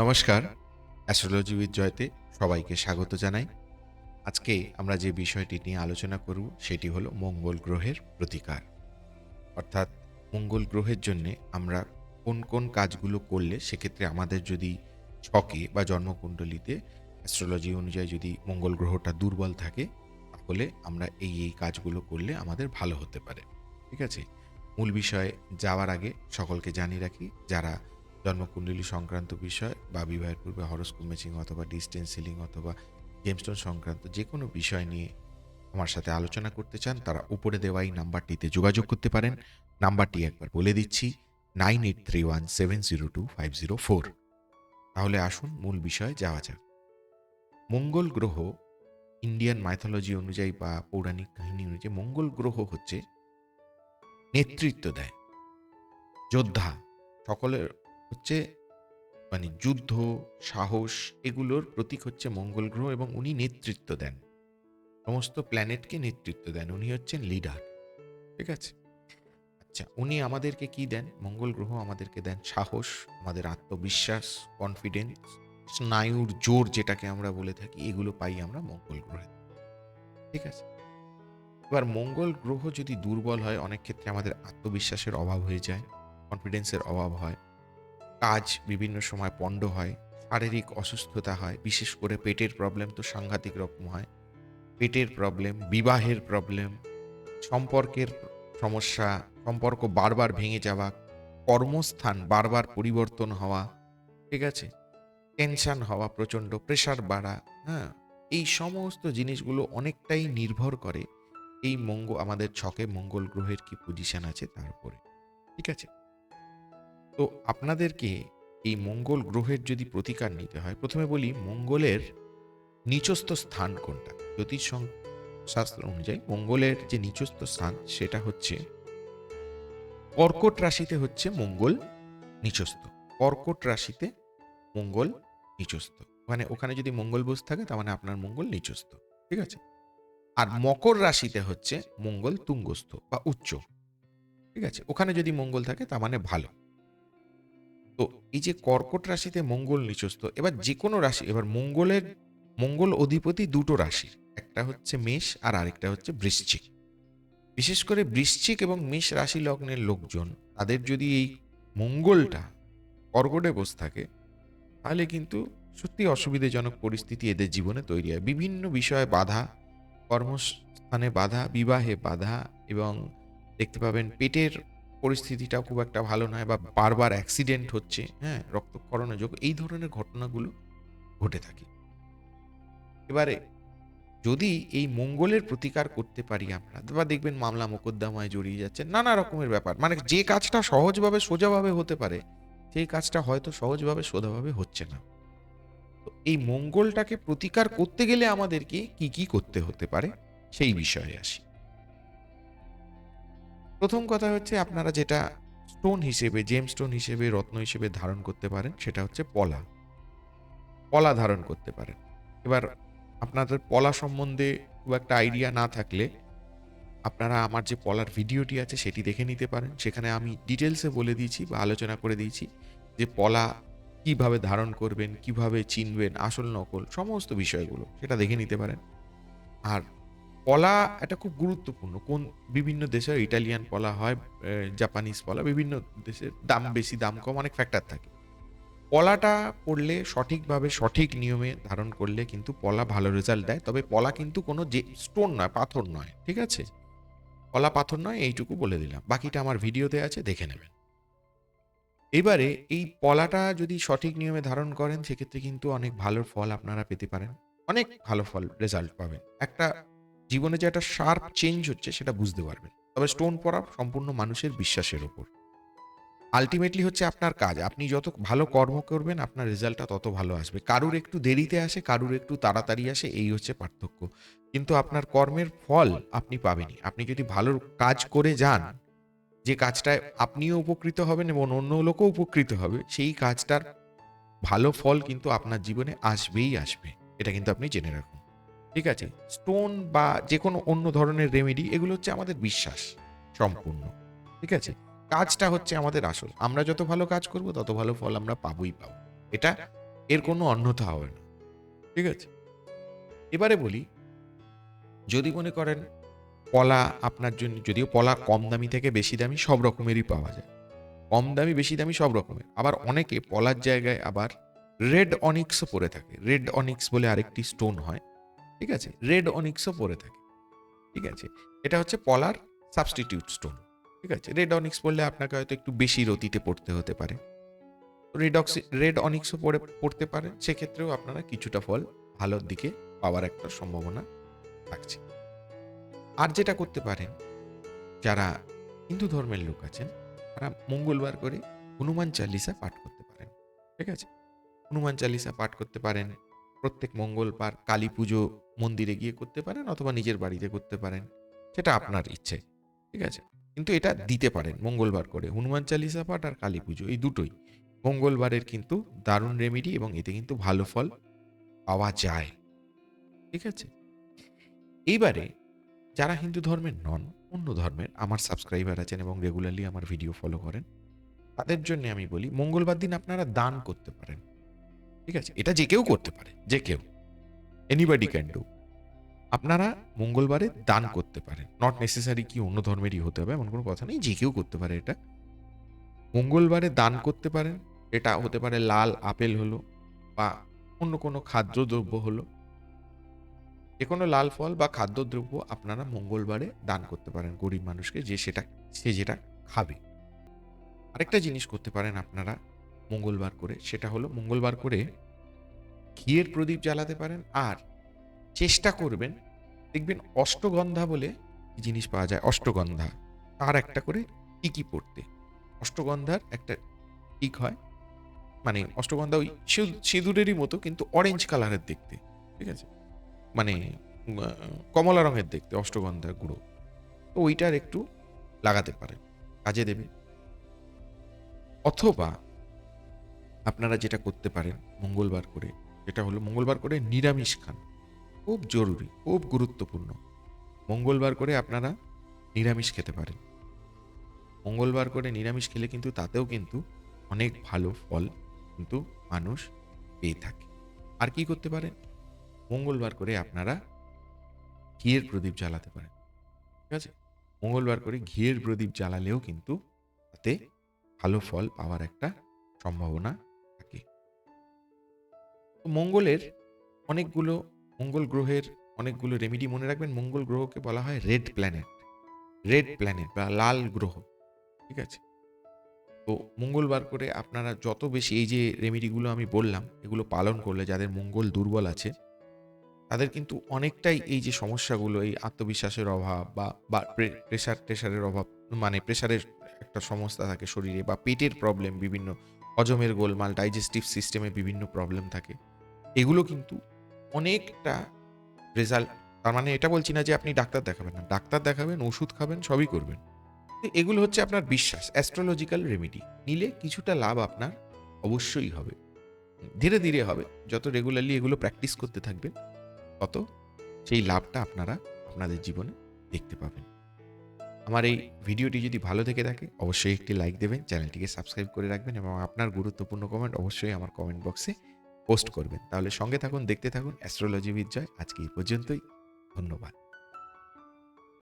নমস্কার astrology with Jayate সবাইকে স্বাগত জানাই। আজকে আমরা যে বিষয়টি নিয়ে আলোচনা করব, সেটি হলো মঙ্গল গ্রহের প্রতিকার। অর্থাৎ মঙ্গল গ্রহের জন্য আমরা কোন কোন কাজগুলো করলে সেক্ষেত্রে আমাদের যদি ছকে বা জন্মকুণ্ডলিতে অ্যাস্ট্রোলজি অনুযায়ী যদি মঙ্গল গ্রহটা দুর্বল থাকে, তাহলে আমরা এই এই কাজগুলো করলে আমাদের ভালো হতে পারে। ঠিক আছে? মূল বিষয়ে যাওয়ার আগে সকলকে জানিয়ে রাখি, যারা জন্মকুণ্ডলী সংক্রান্ত বিষয় বা বিবাহের পূর্বে হরস্কোপ ম্যাচিং অথবা ডিস্টেন্স সিলিং অথবা জেমস্টোন সংক্রান্ত যে কোনো বিষয় নিয়ে আমার সাথে আলোচনা করতে চান, তারা উপরে দেওয়া এই নাম্বারটিতে যোগাযোগ করতে পারেন। নাম্বারটি একবার বলে দিচ্ছি, nine eight three one seven zero two five zero four. তাহলে আসুন, মূল বিষয়ে যাওয়া যাক। মঙ্গল গ্রহ ইন্ডিয়ান মাইথোলজি অনুযায়ী বা পৌরাণিক কাহিনী অনুযায়ী মঙ্গল গ্রহ হচ্ছে নেতৃত্ব দেয়। যোদ্ধা, সকলের হচ্ছে মানে যুদ্ধ, সাহস এগুলোর প্রতীক হচ্ছে মঙ্গল গ্রহ এবং উনি নেতৃত্ব দেন। সমস্ত প্ল্যানেটকে নেতৃত্ব দেন। উনি হচ্ছেন লিডার। ঠিক আছে? আচ্ছা উনি আমাদেরকে কি দেন? মঙ্গল গ্রহ আমাদেরকে দেন। সাহস, আমাদের আত্মবিশ্বাস কনফিডেন্স স্নায়ুর জোর যেটাকে আমরা বলে থাকি, এগুলো পাই আমরা মঙ্গল গ্রহে। ঠিক আছে? এবার মঙ্গল গ্রহ যদি দুর্বল হয়, অনেক ক্ষেত্রে আমাদের আত্মবিশ্বাসের অভাব হয়ে যায় কনফিডেন্সের অভাব হয়। কাজ বিভিন্ন সময় পণ্ড হয়, শারীরিক অসুস্থতা হয়, বিশেষ করে পেটের প্রবলেম তো সাংঘাতিক রকম হয়। পেটের প্রবলেম বিবাহের প্রবলেম সম্পর্কের সমস্যা, সম্পর্ক বারবার ভেঙে যাওয়া, কর্মস্থান বারবার পরিবর্তন হওয়া, ঠিক আছে? টেনশান হওয়া, প্রচণ্ড প্রেশার বাড়া হ্যাঁ? এই সমস্ত জিনিসগুলো অনেকটাই নির্ভর করে এই মঙ্গল আমাদের ছকে মঙ্গল গ্রহের কি পজিশন আছে তার উপরে, ঠিক আছে? তো আপনাদেরকে এই মঙ্গল গ্রহের যদি প্রতিকার নিতে হয়, প্রথমে বলি মঙ্গলের নিচস্থ স্থান কোনটা? জ্যোতিষ শাস্ত্র অনুযায়ী মঙ্গলের যে নিচস্থ স্থান, সেটা হচ্ছে কর্কট রাশিতে হচ্ছে মঙ্গল নিচস্থ। কর্কট রাশিতে মঙ্গল নিচস্থ। মানে ওখানে যদি মঙ্গল বসে থাকে, তার মানে আপনার মঙ্গল নিচস্থ। ঠিক আছে? আর মকর রাশিতে হচ্ছে মঙ্গল তুঙ্গস্থ বা উচ্চ। ঠিক আছে? ওখানে যদি মঙ্গল থাকে, তার মানে ভালো। তো এই যে কর্কট রাশিতে মঙ্গল নিচস্থ, এবার যে কোনো রাশি, এবার মঙ্গলের, মঙ্গল অধিপতি দুটো রাশির একটা হচ্ছে মেষ আর আরেকটা হচ্ছে বৃশ্চিক। বিশেষ করে বৃশ্চিক এবং মেষ রাশি লগ্নের লোকজন, তাদের যদি এই মঙ্গলটা কর্কটে বসে থাকে, তাহলে কিন্তু সত্যি অসুবিধাজনক পরিস্থিতি এদের জীবনে তৈরি হয়। বিভিন্ন বিষয়ে বাধা, কর্মস্থানে বাধা, বিবাহে বাধা এবং দেখতে পাবেন পেটের পরিস্থিতিটাও খুব একটা ভালো নয় বা বারবার অ্যাক্সিডেন্ট হচ্ছে হ্যাঁ রক্তক্ষরণের যোগ, এই ধরনের ঘটনাগুলো ঘটে থাকে। এবারে যদি এই মঙ্গলের প্রতিকার করতে পারি আমরা, বা দেখবেন মামলা মোকদ্দমায় জড়িয়ে যাচ্ছে, নানা রকমের ব্যাপার মানে যে কাজটা সহজভাবে, সোজাভাবে হতে পারে, সেই কাজটা হয়তো সহজভাবে, সোজাভাবে হচ্ছে না। তো এই মঙ্গলটাকে প্রতিকার করতে গেলে আমাদেরকে কি কি করতে হতে পারে, সেই বিষয়ে আসি। প্রথম কথা হচ্ছে আপনারা যেটা স্টোন হিসেবে জেম স্টোন হিসেবে, রত্ন হিসেবে ধারণ করতে পারেন, সেটা হচ্ছে পলা। পলা ধারণ করতে পারেন। এবার আপনাদের পলা সম্বন্ধে খুব একটা আইডিয়া না থাকলে আপনারা আমার যে পলার ভিডিওটি আছে, সেটি দেখে নিতে পারেন। সেখানে আমি ডিটেলসে বলে দিয়েছি বা আলোচনা করে দিয়েছি যে পলা কীভাবে ধারণ করবেন, কীভাবে চিনবেন, আসল নকল, সমস্ত বিষয়গুলো, সেটা দেখে নিতে পারেন। আর পলা এটা খুব গুরুত্বপূর্ণ। কোন বিভিন্ন দেশে ইটালিয়ান পলা হয় জাপানিজ পলা বিভিন্ন দেশের দাম বেশি দাম কম অনেক ফ্যাক্টর থাকে। পলাটা পড়লে সঠিকভাবে সঠিক নিয়মে ধারণ করলে কিন্তু পলা ভালো রেজাল্ট দেয়। তবে পলা কিন্তু কোনো যে স্টোন নয় পাথর নয় ঠিক আছে? পলা পাথর নয় এইটুকু বলে দিলাম। বাকিটা আমার ভিডিওতে আছে দেখে নেবেন। এবারে এই পলাটা যদি সঠিক নিয়মে ধারণ করেন সেক্ষেত্রে কিন্তু অনেক ভালো ফল আপনারা পেতে পারেন। অনেক ভালো ফল রেজাল্ট পাবেন। একটা জীবনে যে একটা শার্প চেঞ্জ হচ্ছে, সেটা বুঝতে পারবেন। তবে স্টোন পড়া সম্পূর্ণ মানুষের বিশ্বাসের ওপর আলটিমেটলি হচ্ছে আপনার কাজ। আপনি যত ভালো কর্ম করবেন, আপনার রেজাল্টটা তত ভালো আসবে। কারুর একটু দেরিতে আসে, কারুর একটু তাড়াতাড়ি আসে, এই হচ্ছে পার্থক্য। কিন্তু আপনার কর্মের ফল আপনি পাবেনই। আপনি যদি ভালো কাজ করে যান, যে কাজটায় আপনিও উপকৃত হবেন এবং অন্য লোকও উপকৃত হবে, সেই কাজটার ভালো ফল কিন্তু আপনার জীবনে আসবেই আসবে। এটা কিন্তু আপনি জেনে রাখুন। ঠিক আছে? স্টোন বা যে কোনো অন্য ধরনের রেমেডি এগুলো হচ্ছে আমাদের বিশ্বাস সম্পূর্ণ। ঠিক আছে? কাজটা হচ্ছে আমাদের আসল। আমরা যত ভালো কাজ করব, তত ভালো ফল আমরা পাবোই পাবো। এটা এর কোনো অন্যথা হবে না। ঠিক আছে? এবারে বলি, যদি মনে করেন পলা আপনার জন্য, যদিও পলা কম দামি থেকে বেশি দামি, সব রকমেরই পাওয়া যায়। কম দামি, বেশি দামি, সব রকমের। আবার অনেকে পলার জায়গায় আবার রেড অনিক্সও পরে থাকে। রেড অনিক্স বলে আরেকটি স্টোন হয়। ঠিক আছে? রেড অনিক্সও পরে থাকে। ঠিক আছে? এটা হচ্ছে পলার সাবস্টিটিউট স্টোন ঠিক আছে? রেড অনিক্স পড়লে আপনাকে হয়তো একটু বেশি রতিতে পড়তে হতে পারে। রেড অক্সি রেড অনিক্সও পড়ে পড়তে পারে। সেক্ষেত্রেও আপনারা কিছুটা ফল ভালোর দিকে পাওয়ার একটা সম্ভাবনা থাকছে। আর যেটা করতে পারেন যারা হিন্দু ধর্মের লোক আছেন তারা মঙ্গলবার করে হনুমান চালিসা পাঠ করতে পারেন। ঠিক আছে? হনুমান চালিসা পাঠ করতে পারেন। প্রত্যেক মঙ্গলবার কালী পুজো মন্দিরে গিয়ে করতে পারেন অথবা নিজের বাড়িতে করতে পারেন। সেটা আপনার ইচ্ছে ঠিক আছে? কিন্তু এটা দিতে পারেন মঙ্গলবার করে। হনুমান চালিসা পাঠ আর কালী পুজো এই দুটোই। মঙ্গলবারের কিন্তু দারুণ রেমেডি এবং এতে কিন্তু ভালো ফল পাওয়া যায়। ঠিক আছে? এইবারে যারা হিন্দু ধর্মের নন অন্য ধর্মের আমার সাবস্ক্রাইবার আছেন এবং রেগুলারলি আমার ভিডিও ফলো করেন তাদের জন্য আমি বলি মঙ্গলবার দিন আপনারা দান করতে পারেন। ঠিক আছে? এটা যে কেউ। করতে পারে যে কেউ। এনিবডি ক্যান ডু আপনারা মঙ্গলবারে দান করতে পারেন। নট নেসেসারি কি অন্য ধর্মেরই হতে হবে এমন কোনো কথা নেই যে কেউ করতে পারে এটা। মঙ্গলবারে দান করতে পারেন এটা হতে পারে লাল আপেল হলো বা অন্য কোনো খাদ্যদ্রব্য হলো। যে কোনো লাল ফল বা খাদ্যদ্রব্য আপনারা মঙ্গলবারে দান করতে পারেন গরিব মানুষকে যে সেটা সে যেটা খাবে। আরেকটা জিনিস করতে পারেন আপনারা মঙ্গলবার করে সেটা হলো মঙ্গলবার করে ঘিয়ের প্রদীপ জ্বালাতে পারেন আর চেষ্টা করবেন, দেখবেন অষ্টগন্ধা বলে জিনিস পাওয়া যায়, অষ্টগন্ধা, তার একটা করে টিকি পড়তে। অষ্টগন্ধার একটা টিক হয় মানে অষ্টগন্ধা ওই সিঁদুরেরই মতো কিন্তু অরেঞ্জ কালারের দেখতে, ঠিক আছে? মানে কমলা রঙের দেখতে অষ্টগন্ধার গুঁড়ো। তো ওইটার একটু লাগাতে পারেন, কাজে দেবে। অথবা আপনারা যেটা করতে পারেন, মঙ্গলবার করে সেটা হলো মঙ্গলবার করে নিরামিষ খান। খুব জরুরি, খুব গুরুত্বপূর্ণ। মঙ্গলবার করে আপনারা নিরামিষ খেতে পারেন। মঙ্গলবার করে নিরামিষ খেলে কিন্তু তাতেও কিন্তু অনেক ভালো ফল কিন্তু মানুষ পেয়ে থাকে। আর কি করতে পারেন? মঙ্গলবার করে আপনারা ঘিয়ের প্রদীপ জ্বালাতে পারেন। ঠিক আছে? মঙ্গলবার করে ঘিয়ের প্রদীপ জ্বালালেও কিন্তু তাতে ভালো ফল পাওয়ার একটা সম্ভাবনা মঙ্গলের অনেকগুলো মঙ্গল গ্রহের অনেকগুলো রেমিডি মনে রাখবেন। মঙ্গল গ্রহকে বলা হয় রেড প্ল্যানেট রেড প্ল্যানেট বা লাল গ্রহ। ঠিক আছে? তো মঙ্গলবার করে আপনারা যত বেশি এই যে রেমিডিগুলো আমি বললাম, এগুলো পালন করলে যাদের মঙ্গল দুর্বল আছে, তাদের কিন্তু অনেকটাই এই যে সমস্যাগুলো, এই আত্মবিশ্বাসের অভাব বা প্রেশার টেশারের অভাব মানে প্রেশারের একটা সমস্যা থাকে শরীরে বা পেটের প্রবলেম বিভিন্ন হজমের গোলমাল ডাইজেস্টিভ সিস্টেমে বিভিন্ন প্রবলেম থাকে। এগুলো কিন্তু অনেকটা রেজাল্ট তার মানে এটা বলছি না যে আপনি ডাক্তার দেখাবেন না। ডাক্তার দেখাবেন, ওষুধ খাবেন, সবই করবেন। এগুলো হচ্ছে আপনার বিশ্বাস অ্যাস্ট্রোলজিক্যাল রেমেডি নিলে কিছুটা লাভ আপনার অবশ্যই হবে। ধীরে ধীরে হবে। যত রেগুলারলি এগুলো প্র্যাকটিস করতে থাকবেন, তত সেই লাভটা আপনারা আপনাদের জীবনে দেখতে পাবেন। আমার এই ভিডিওটি যদি ভালো থেকে থাকে, অবশ্যই একটি লাইক দেবেন, চ্যানেলটিকে সাবস্ক্রাইব করে রাখবেন এবং আপনার গুরুত্বপূর্ণ কমেন্ট অবশ্যই আমার কমেন্ট বক্সে পোস্ট করবেন। তাহলে সঙ্গে থাকুন, দেখতে থাকুন অ্যাস্ট্রোলজি বিজয় আজকে এই পর্যন্তই, ধন্যবাদ।